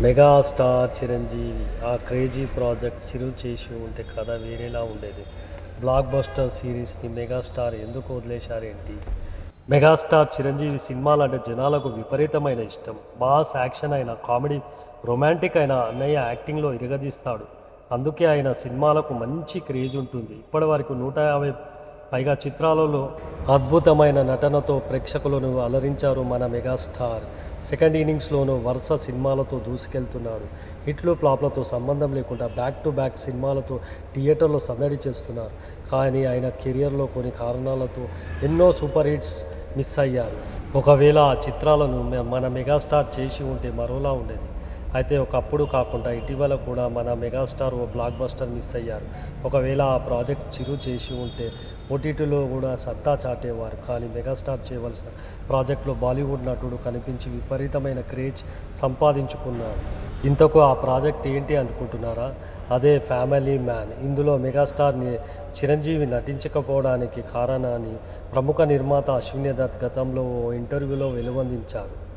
Megastar Chiranjeevi ఆ crazy project చిరు చేసి ఉంటే కథ వేరేలా ఉండేది. బ్లాక్ బస్టర్ సిరీస్ని మెగాస్టార్ ఎందుకు వదిలేశారేంటి? మెగాస్టార్ చిరంజీవి సినిమాలంటే జనాలకు విపరీతమైన ఇష్టం. బాస్ యాక్షన్ అయిన కామెడీ రొమాంటిక్ అయిన అన్నయ్య యాక్టింగ్లో ఇరగదీస్తాడు. అందుకే ఆయన సినిమాలకు మంచి క్రేజ్ ఉంటుంది. ఇప్పటివరకు నూట యాభై పైగా చిత్రాలలో అద్భుతమైన నటనతో ప్రేక్షకులను అలరించారు మన మెగాస్టార్. సెకండ్ ఇన్నింగ్స్లోనూ వరుస సినిమాలతో దూసుకెళ్తున్నారు. హిట్లు ఫ్లాప్లతో సంబంధం లేకుండా బ్యాక్ టు బ్యాక్ సినిమాలతో థియేటర్లో సందడి చేస్తున్నారు. కానీ ఆయన కెరియర్లో కొన్ని కారణాలతో ఎన్నో సూపర్ హిట్స్ మిస్ అయ్యారు. ఒకవేళ ఆ చిత్రాలను మన మెగాస్టార్ చేసి ఉంటే మరోలా ఉండేది. అయితే ఒకప్పుడు కాకుండా ఇటీవల కూడా మన మెగాస్టార్ ఓ బ్లాక్ బస్టర్ మిస్ అయ్యారు. ఒకవేళ ఆ ప్రాజెక్ట్ చిరు చేసి ఉంటే ఓటీటీలో కూడా సత్తా చాటేవారు. కానీ మెగాస్టార్ చేయవలసిన ప్రాజెక్టులో బాలీవుడ్ నటుడు కనిపించి విపరీతమైన క్రేజ్ సంపాదించుకున్నారు. ఇంతకు ఆ ప్రాజెక్ట్ ఏంటి అనుకుంటున్నారా? అదే ఫ్యామిలీ మ్యాన్. ఇందులో మెగాస్టార్ని చిరంజీవి నటించకపోవడానికి కారణాన్ని ప్రముఖ నిర్మాత అశ్విని దత్ గతంలో ఓ ఇంటర్వ్యూలో వెలువందించారు.